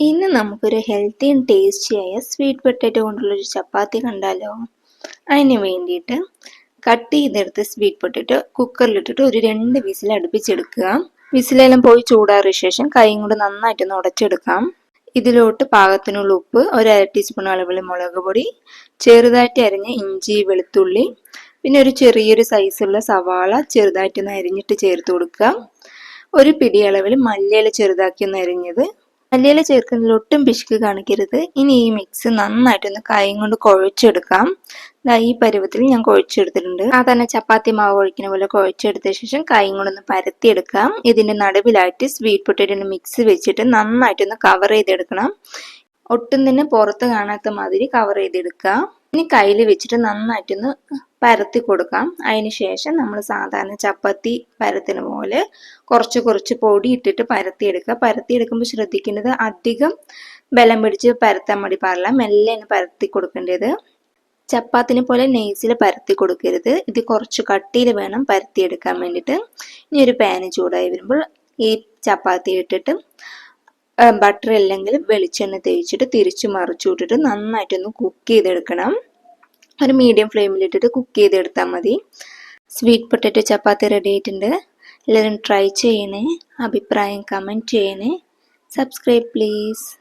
ഇന്ന് നമുക്കൊരു healthy and ടേസ്റ്റിയായ സ്വീറ്റ് പൊട്ടാറ്റോ കൊണ്ടുള്ളൊരു ചപ്പാത്തി കണ്ടാലോ? അതിന് വേണ്ടിയിട്ട് കട്ട് ചെയ്തെടുത്ത് സ്വീറ്റ് പൊട്ടാറ്റോ കുക്കറിലിട്ടിട്ട് ഒരു രണ്ട് വിസിൽ അടുപ്പിച്ചെടുക്കുക. വിസിലെല്ലാം പോയി ചൂടാറിയ ശേഷം കൈയും കൊണ്ട് നന്നായിട്ടൊന്ന് ഉടച്ചെടുക്കാം. ഇതിലോട്ട് പാകത്തിനുള്ള ഉപ്പ് ഒരു അര ടീസ്പൂൺ അളവിൽ മുളക് പൊടി ചെറുതായിട്ട് അരിഞ്ഞ ഇഞ്ചി വെളുത്തുള്ളി പിന്നെ ഒരു ചെറിയൊരു സൈസുള്ള സവാള ചെറുതായിട്ടൊന്ന് അരിഞ്ഞിട്ട് ചേർത്ത് കൊടുക്കുക. ഒരു പിടി അളവിൽ മല്ലിയില ചെറുതാക്കി ഒന്ന് അരിഞ്ഞത് മല്ലിയില ചേർക്കുന്നതിൽ ഒട്ടും പിശുക്ക് കാണിക്കരുത്. ഇനി ഈ മിക്സ് നന്നായിട്ടൊന്ന് കൈയും കൊണ്ട് കുഴച്ചെടുക്കാം. ഈ പരുവത്തിൽ ഞാൻ കുഴച്ചെടുത്തിട്ടുണ്ട്. ആ തന്നെ ചപ്പാത്തി മാവ് ഒഴിക്കുന്ന പോലെ കുഴച്ചെടുത്ത ശേഷം കൈയും കൊണ്ടൊന്ന് പരത്തിയെടുക്കാം. ഇതിന്റെ നടുവിലായിട്ട് സ്വീറ്റ് പൊട്ടേറ്റോ മിക്സ് വെച്ചിട്ട് നന്നായിട്ടൊന്ന് കവർ ചെയ്തെടുക്കണം. ഒട്ടും തന്നെ പുറത്ത് കാണാത്ത മാതിരി കവർ ചെയ്തെടുക്കുക ഇനി കയ്യിൽ വെച്ചിട്ട് നന്നായിട്ടൊന്ന് പരത്തി കൊടുക്കാം. ശേഷം നമ്മൾ സാധാരണ ചപ്പാത്തി പരത്തിന് പോലെ കുറച്ച് കുറച്ച് പൊടി ഇട്ടിട്ട് പരത്തി എടുക്കുമ്പോൾ ശ്രദ്ധിക്കേണ്ടത് അധികം ബലം പിടിച്ച് പരത്താൻ വേണ്ടി പാടില്ല. മെല്ലെയാണ് പരത്തി കൊടുക്കേണ്ടത്. ചപ്പാത്തിനെ പോലെ നെയ്സിൽ പരത്തി കൊടുക്കരുത്. ഇത് കുറച്ച് കട്ടിയിൽ വേണം പരത്തിയെടുക്കാൻ വേണ്ടിയിട്ട്. ഇനി ഒരു പാന് ചൂടായി വരുമ്പോൾ ഈ ചപ്പാത്തി ഇട്ടിട്ട് ബട്ടർ അല്ലെങ്കിൽ വെളിച്ചെണ്ണ തേച്ചിട്ട് തിരിച്ചു മറിച്ചു വിട്ടിട്ട് നന്നായിട്ടൊന്ന് കുക്ക് ചെയ്തെടുക്കണം. ഒരു മീഡിയം ഫ്ലെയിമിലിട്ടിട്ട് കുക്ക് ചെയ്തെടുത്താൽ മതി. സ്വീറ്റ് പൊട്ടറ്റോ ചപ്പാത്തി റെഡി ആയിട്ടുണ്ട്. എല്ലാവരും ട്രൈ ചെയ്യണേ. അഭിപ്രായം കമന്റ് ചെയ്യണേ. Subscribe please